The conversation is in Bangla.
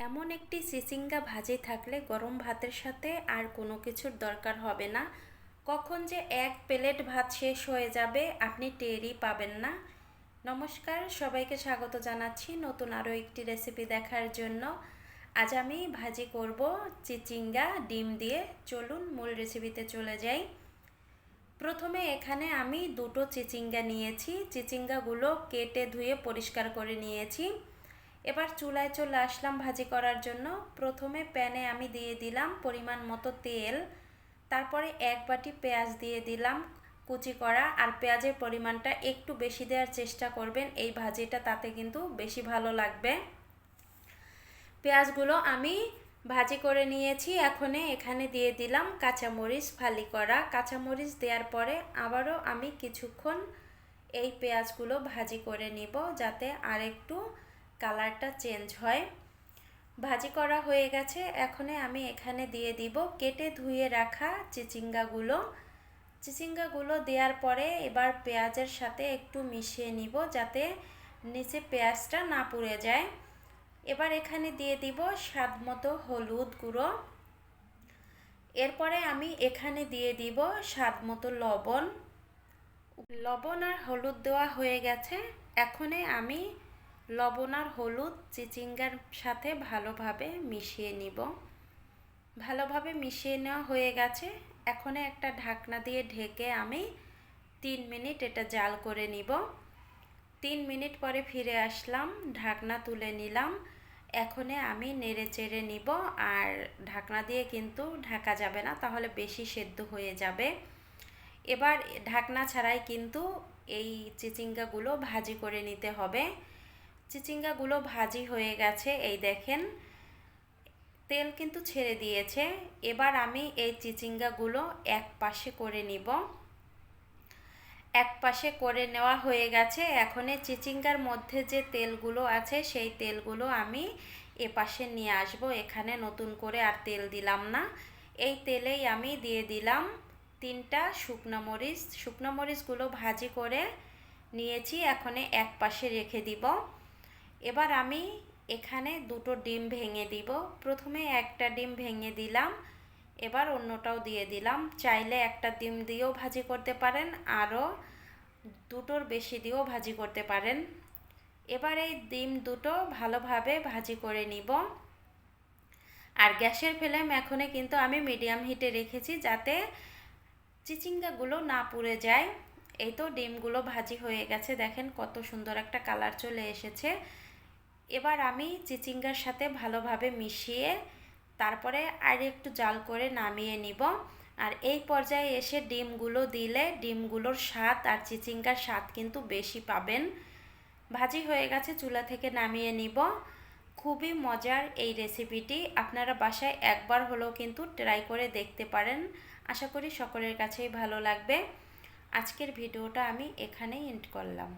এমন একটি চিচিঙ্গা ভাজি থাকলে গরম ভাতের সাথে আর কোনো কিছুর দরকার হবে না। কখন যে এক প্লেট ভাত শেষ হয়ে যাবে, আপনি টেরই পাবেন না। নমস্কার, সবাইকে স্বাগত জানাচ্ছি নতুন আরও একটি রেসিপি দেখার জন্য। আজ আমি ভাজি করব চিচিঙ্গা, ডিম দিয়ে। চলুন মূল রেসিপিতে চলে যাই। প্রথমে এখানে আমি দুটো চিচিঙ্গা নিয়েছি। চিচিঙ্গাগুলো কেটে ধুয়ে পরিষ্কার করে নিয়েছি। এবার চুলায় চলে আসলাম ভাজি করার জন্য। প্রথমে প্যানে আমি দিয়ে দিলাম পরিমাণ মতো তেল। তারপরে এক বাটি পেঁয়াজ দিয়ে দিলাম কুচি করা। আর পেঁয়াজের পরিমাণটা একটু বেশি দেওয়ার চেষ্টা করবেন, এই ভাজিটা তাতে কিন্তু বেশি ভালো লাগবে। পেঁয়াজগুলো আমি ভাজি করে নিয়েছি। এখন এখানে দিয়ে দিলাম কাঁচামরিচ ফালি করা। কাঁচামরিচ দেওয়ার পরে আবারও আমি কিছুক্ষণ এই পেঁয়াজগুলো ভাজি করে নিব, যাতে আর একটু কালারটা চেঞ্জ হয়। ভাজি করা হয়ে গেছে। এখন আমি এখানে দিয়ে দিব কেটে ধুয়ে রাখা চিচিঙ্গাগুলো। চিচিঙ্গাগুলো দেওয়ার পরে এবার পেঁয়াজের সাথে একটু মিশিয়ে নিব যাতে নিচে পেঁয়াজটা না পুড়ে যায়। এবার এখানে দিয়ে দিব স্বাদ মতো হলুদ গুঁড়ো। এরপরে আমি এখানে দিয়ে দিব স্বাদ মতো লবণ। লবণ আর হলুদ দেওয়া হয়ে গেছে। এখনে আমি লবণ আর হলুদ চিচিঙ্গার সাথে ভালোভাবে মিশিয়ে নিব। ভালোভাবে মিশিয়ে নেওয়া হয়ে গেছে। এখন একটা ঢাকনা দিয়ে ঢেকে আমি তিন মিনিট এটা জাল করে নিব। তিন মিনিট পরে ফিরে আসলাম, ঢাকনা তুলে নিলাম। এখনে আমি নেড়ে চেড়ে নিব আর ঢাকনা দিয়ে কিন্তু ঢাকা যাবে না, তাহলে বেশি সেদ্ধ হয়ে যাবে। এবার ঢাকনা ছাড়াই কিন্তু এই চিচিঙ্গাগুলো ভাজি করে নিতে হবে। চিচিঙ্গাগুলো ভাজি হয়ে গেছে, এই দেখেন। তেল কিন্তু ছেড়ে দিয়েছে। এবার আমি এই চিচিঙ্গাগুলো এক পাশে করে নিব। এক পাশে করে নেওয়া হয়ে গেছে। এখন এই চিচিঙ্গার মধ্যে যে তেলগুলো আছে, সেই তেলগুলো আমি এ পাশে নিয়ে আসব। এখানে নতুন করে আর তেল দিলাম না। এই তেলেই আমি দিয়ে দিলাম তিনটা শুকনো মরিচ। শুকনো মরিচগুলো ভাজি করে নিয়েছি। এখন এক পাশে রেখে দিব। এবার আমি এখানে দুটো ডিম ভেঙে দিব। প্রথমে একটা ডিম ভেঙে দিলাম, এবার অন্যটাও দিয়ে দিলাম। চাইলে একটা ডিম দিয়েও ভাজি করতে পারেন, আরও দুটোর বেশি দিয়েও ভাজি করতে পারেন। এবার এই ডিম দুটো ভালোভাবে ভাজি করে নিব। আর গ্যাসের ফ্লেম এখনে কিন্তু আমি মিডিয়াম হিটে রেখেছি যাতে চিচিঙ্গাগুলো না পুড়ে যায়। এই তো ডিমগুলো ভাজি হয়ে গেছে, দেখেন কত সুন্দর একটা কালার চলে এসেছে। এবার আমি চিচিঙ্গার সাথে ভালোভাবে মিশিয়ে তারপরে আর একটু জাল করে নামিয়ে নিব। আর এই পর্যায়ে এসে ডিমগুলো দিলে ডিমগুলোর স্বাদ আর চিচিঙ্গার স্বাদ কিন্তু বেশি পাবেন। ভাজি হয়ে গেছে, চুলা থেকে নামিয়ে নিব। খুবই মজার এই রেসিপিটি। আপনারা বাসায় একবার হলেও কিন্তু ট্রাই করে দেখতে পারেন। আশা করি সকলের কাছেই ভালো লাগবে। আজকের ভিডিওটা আমি এখানেই এন্ড করলাম।